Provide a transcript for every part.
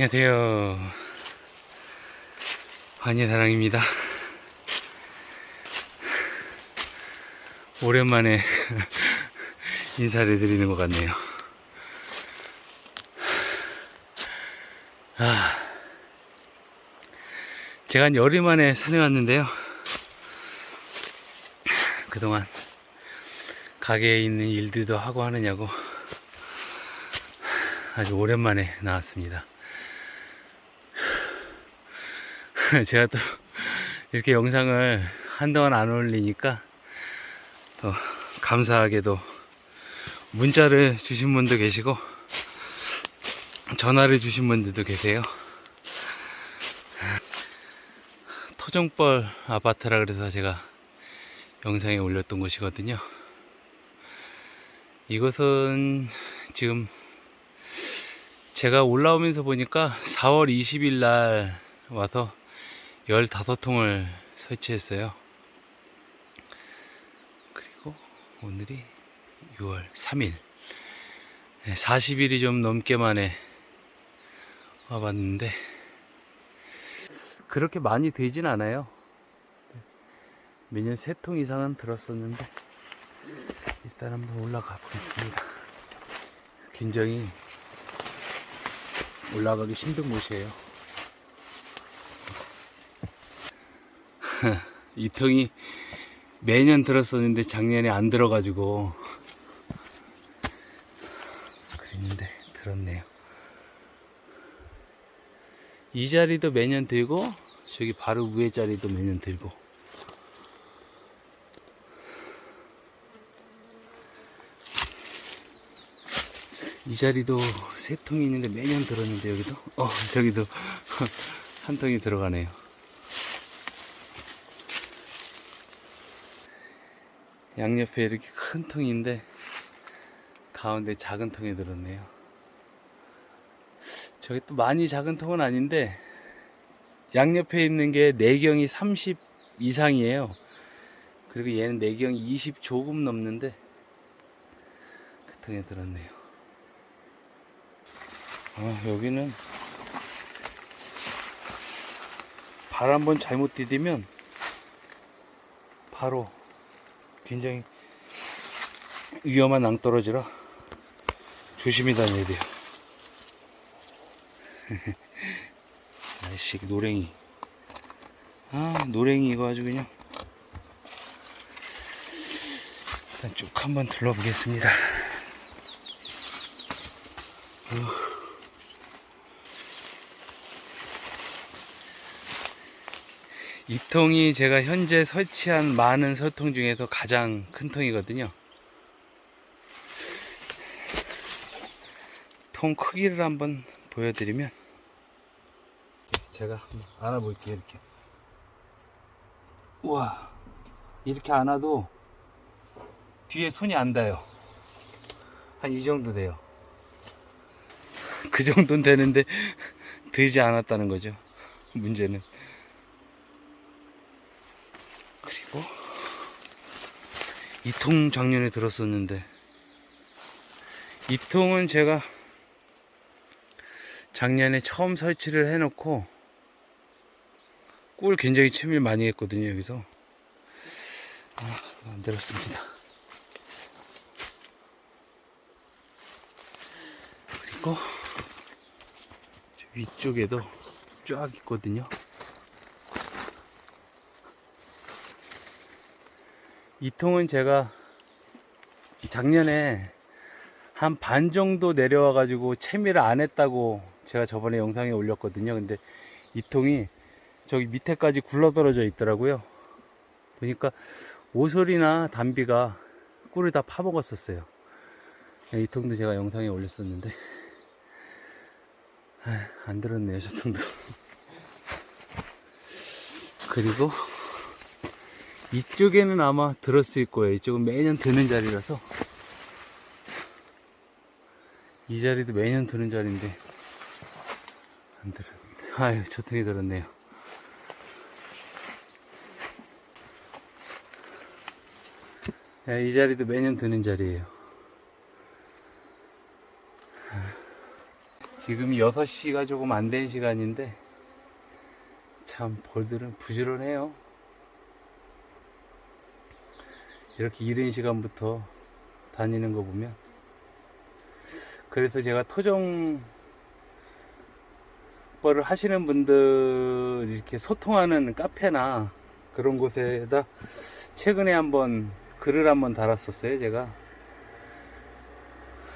안녕하세요. 환희사랑입니다. 오랜만에 인사를 드리는 것 같네요. 아, 제가 한 열흘 만에 산에 왔는데요. 그동안 가게에 있는 일들도 하고 하느냐고 아주 오랜만에 나왔습니다. 제가 또 이렇게 영상을 한동안 안 올리니까 또 감사하게도 문자를 주신 분도 계시고 전화를 주신 분들도 계세요. 토종벌 아파트라 그래서 제가 영상에 올렸던 곳이거든요. 이것은 지금 제가 올라오면서 보니까 4월 20일 날 와서 15통을 설치했어요. 그리고 오늘이 6월 3일. 40일이 좀 넘게 만에 와봤는데, 그렇게 많이 되진 않아요. 매년 3통 이상은 들었었는데, 일단 한번 올라가 보겠습니다. 굉장히 올라가기 힘든 곳이에요. 이 통이 매년 들었었는데 작년에 안 들어가지고 그랬는데 들었네요. 이 자리도 매년 들고 저기 바로 위에 자리도 매년 들고 이 자리도 세 통이 있는데 매년 들었는데 여기도 어 저기도 한 통이 들어가네요. 양옆에 이렇게 큰 통인데 가운데 작은 통이 들었네요. 저기 또 많이 작은 통은 아닌데 양옆에 있는 게 내경이 30 이상이에요. 그리고 얘는 내경이 20 조금 넘는데 그 통에 들었네요. 아, 여기는 발 한번 잘못 디디면 바로 굉장히 위험한 낭떠러지라 조심히 다녀야 돼요. 아이씨, 노랭이. 아, 노랭이 이거 아주 그냥. 일단 쭉 한번 둘러보겠습니다. 이 통이 제가 현재 설치한 많은 설통 중에서 가장 큰 통이거든요. 통 크기를 한번 보여드리면 제가 한번 안아볼게요 이렇게. 우와 이렇게 안아도 뒤에 손이 안 닿아요. 한 이 정도 돼요. 그 정도는 되는데 들지 않았다는 거죠 문제는 이통 작년에 들었었는데. 이통은 제가 작년에 처음 설치를 해놓고 꿀 굉장히 채밀 많이 했거든요 여기서. 아, 만들었습니다. 그리고 위쪽에도 쫙 있거든요. 이 통은 제가 작년에 한 반 정도 내려와 가지고 채미를 안 했다고 제가 저번에 영상에 올렸거든요. 근데 이 통이 저기 밑에까지 굴러 떨어져 있더라고요. 보니까 오솔이나 담비가 꿀을 다 파먹었었어요. 이 통도 제가 영상에 올렸었는데. 아, 안 들었네요 저 통도. 그리고 이쪽에는 아마 들었을 거예요. 이쪽은 매년 드는 자리라서. 이 자리도 매년 드는 자리인데. 안 들었는데. 아유, 저 통이 들었네요. 야, 이 자리도 매년 드는 자리예요. 지금 6시가 조금 안 된 시간인데 참 벌들은 부지런해요. 이렇게 이른 시간부터 다니는 거 보면 그래서 제가 토종 벌을 하시는 분들 이렇게 소통하는 카페나 그런 곳에다 최근에 한번 글을 한번 달았었어요 제가.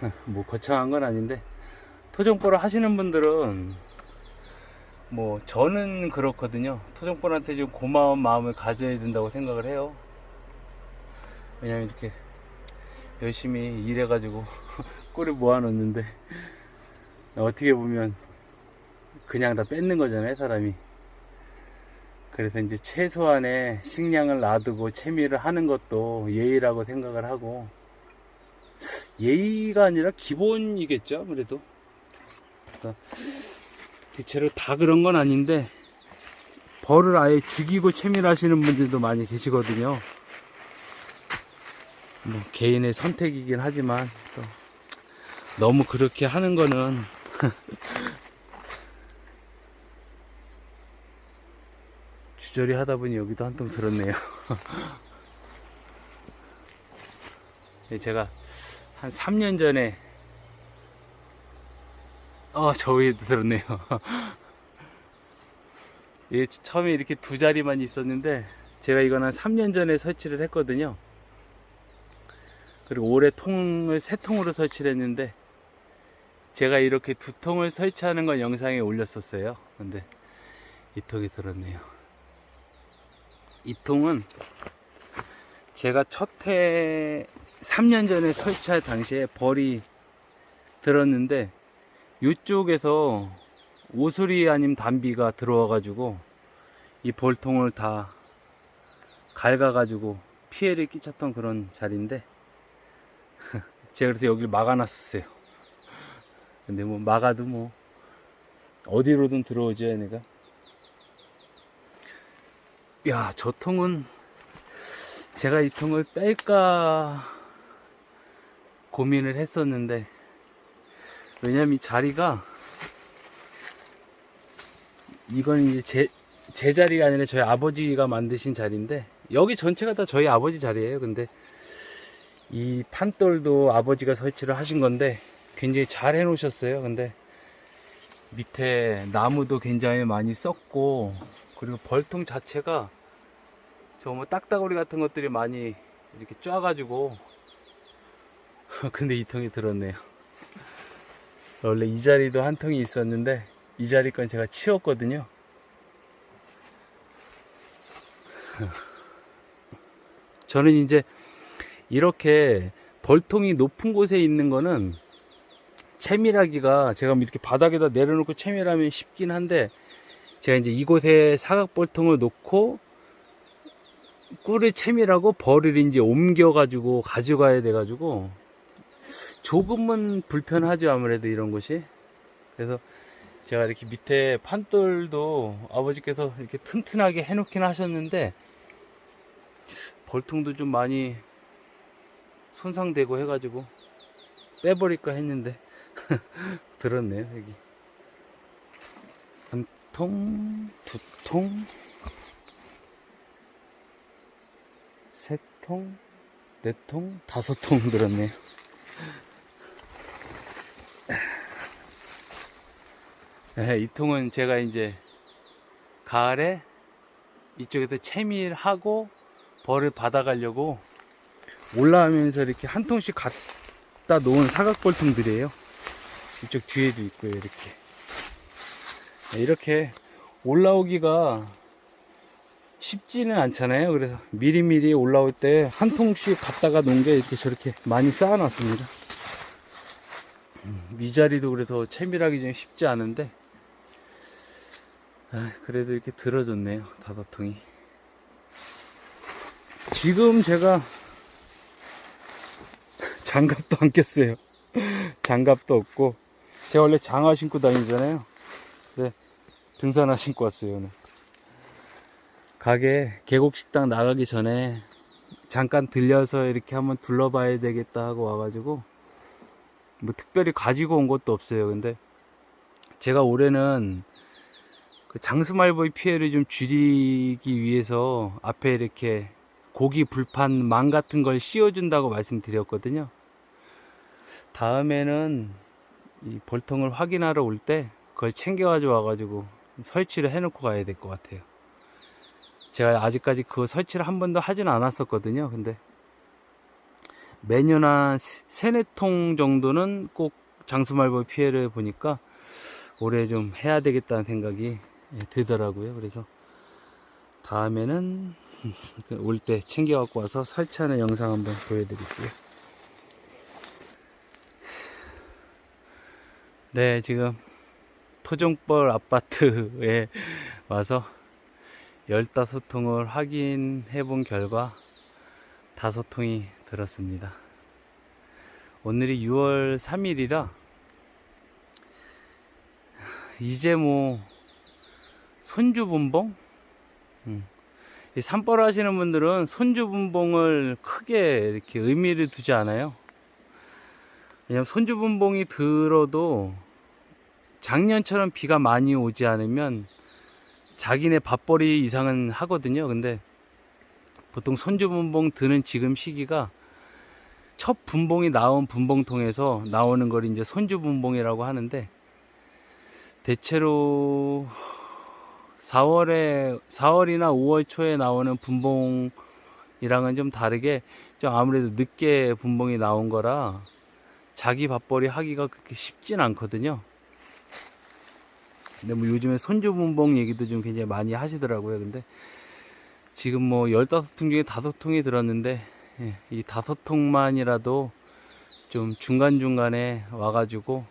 뭐 거창한 건 아닌데 토종벌을 하시는 분들은 뭐 저는 그렇거든요. 토종벌한테 좀 고마운 마음을 가져야 된다고 생각을 해요 왜냐면 이렇게 열심히 일해가지고 꿀을 모아놓는데 어떻게 보면 그냥 다 뺏는 거잖아요 사람이. 그래서 이제 최소한의 식량을 놔두고 채미를 하는 것도 예의라고 생각을 하고 예의가 아니라 기본이겠죠 그래서 대체로 다 그런 건 아닌데 벌을 아예 죽이고 채미를 하시는 분들도 많이 계시거든요 뭐 개인의 선택이긴 하지만 또 너무 그렇게 하는 거는 주저리 하다 보니 여기도 한 통 들었네요. 예, 제가 한 3년 전에 어, 저 위에도 들었네요. 예, 처음에 이렇게 두 자리만 있었는데 제가 한 3년 전에 설치를 했거든요. 그리고 올해 통을 세 통으로 설치를 했는데 제가 이렇게 두 통을 설치하는 건 영상에 올렸었어요. 근데 이 통이 들었네요. 이 통은 제가 첫 해 3년 전에 설치할 당시에 벌이 들었는데 이쪽에서 오소리 아님 담비가 들어와 가지고 이 벌통을 다 갉아 가지고 피해를 끼쳤던 그런 자리인데 제가 그래서 여기를 막아놨었어요. 근데 뭐 막아도 뭐 어디로든 들어오죠 얘네가. 야, 저 통은 제가 이 통을 뺄까 고민을 했었는데 왜냐면 이 자리가 이건 이제 제, 제 자리가 아니라 저희 아버지가 만드신 자리인데 여기 전체가 다 저희 아버지 자리예요. 근데 이 판돌도 아버지가 설치를 하신 건데 굉장히 잘 해놓으셨어요. 근데 밑에 나무도 굉장히 많이 썼고 그리고 벌통 자체가 저뭐 딱따구리 같은 것들이 많이 이렇게 쪄가지고 근데 이 통이 들었네요. 원래 이 자리도 한 통이 있었는데 이 자리 건 제가 치웠거든요. 저는 이제 이렇게 벌통이 높은 곳에 있는 거는 채밀하기가 제가 뭐 이렇게 바닥에다 내려놓고 채밀하면 쉽긴 한데 제가 이제 이곳에 사각벌통을 놓고 꿀을 채밀하고 벌을 이제 옮겨가지고 가져가야 돼가지고 조금은 불편하죠 아무래도 이런 곳이. 그래서 제가 이렇게 밑에 판돌도 아버지께서 이렇게 튼튼하게 해놓긴 하셨는데 벌통도 좀 많이 손상되고 해가지고 빼버릴까 했는데 들었네요 여기 한 통, 두 통, 세 통, 네 통, 다섯 통 들었네요. 네, 이 통은 제가 이제 가을에 이쪽에서 채밀하고 벌을 받아가려고 올라오면서 이렇게 한 통씩 갖다 놓은 사각벌통들이에요. 이쪽 뒤에도 있고요, 이렇게. 네, 이렇게 올라오기가 쉽지는 않잖아요. 그래서 미리미리 올라올 때 한 통씩 갖다가 놓은 게 이렇게 저렇게 많이 쌓아놨습니다. 음, 이 자리도 그래서 채밀하기 좀 쉽지 않은데, 아, 그래도 이렇게 들어줬네요. 다섯 통이. 지금 제가 장갑도 안 꼈어요. 장갑도 없고, 제가 원래 장화 신고 다니잖아요. 네, 등산화 신고 왔어요, 오늘. 가게 계곡식당 나가기 전에 잠깐 들려서 이렇게 한번 둘러봐야 되겠다 하고 와가지고 뭐 특별히 가지고 온 것도 없어요. 근데 제가 올해는 그 장수말보이 피해를 좀 줄이기 위해서 앞에 이렇게 고기 불판 망 같은 걸 씌워준다고 말씀드렸거든요. 다음에는 이 볼통을 확인하러 올 때 그걸 챙겨가지고 와가지고 설치를 해놓고 가야 될 것 같아요. 제가 아직까지 그 설치를 한 번도 하진 않았었거든요. 근데 매년 한 세네 통 정도는 꼭 장수말보 피해를 보니까 올해 좀 해야 되겠다는 생각이 예, 들더라고요. 그래서 다음에는 올 때 챙겨 갖고 와서 설치하는 영상 한번 보여드릴게요. 네, 지금 토종벌 아파트에 와서 15통을 확인해 본 결과 5통이 들었습니다. 오늘이 6월 3일이라 이제 뭐 손주분봉? 음. 이 산벌 하시는 분들은 손주분봉을 크게 이렇게 의미를 두지 않아요. 왜냐면 손주분봉이 들어도 작년처럼 비가 많이 오지 않으면 자기네 밥벌이 이상은 하거든요. 근데 보통 손주분봉 드는 지금 시기가 첫 분봉이 나온 분봉통에서 나오는 걸 이제 손주분봉이라고 하는데 대체로 4월에 4월이나 5월 초에 나오는 분봉이랑은 좀 다르게 좀 아무래도 늦게 분봉이 나온 거라 자기 밥벌이 하기가 그렇게 쉽진 않거든요. 근데 뭐 요즘에 손주 분봉 얘기도 좀 굉장히 많이 하시더라고요. 근데 지금 뭐 15통 중에 5통이 들었는데 예, 이 5통만이라도 좀 중간중간에 와가지고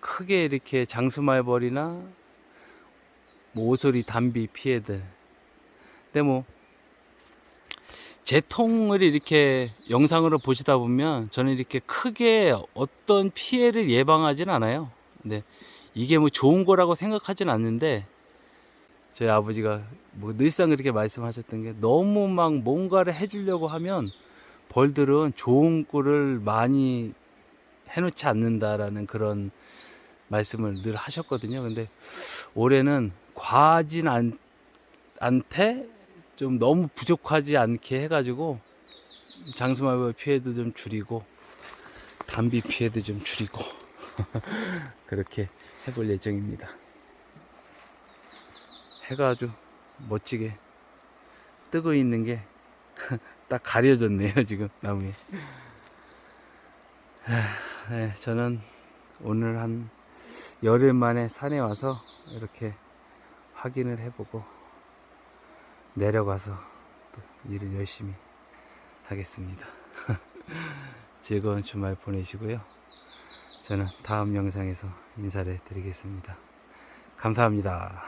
크게 이렇게 장수말벌이나 뭐 오소리 담비 피해들 근데 뭐 제 통을 이렇게 영상으로 보시다 보면 저는 이렇게 크게 어떤 피해를 예방하진 않아요 근데 이게 뭐 좋은 거라고 생각하진 않는데 저희 아버지가 뭐 늘상 그렇게 말씀하셨던 게 너무 막 뭔가를 해주려고 하면 벌들은 좋은 꼴을 많이 해놓지 않는다라는 그런 말씀을 늘 하셨거든요. 근데 올해는 과하진 않, 않되 좀 너무 부족하지 않게 해가지고 장수말벌 피해도 좀 줄이고 담비 피해도 좀 줄이고 그렇게 해볼 예정입니다. 해가 아주 멋지게 뜨고 있는 게 딱 가려졌네요 지금 나무에. 하, 네, 저는 오늘 한 열흘 만에 산에 와서 이렇게 확인을 해보고 내려가서 또 일을 열심히 하겠습니다. 즐거운 주말 보내시고요. 저는 다음 영상에서 인사를 드리겠습니다. 감사합니다.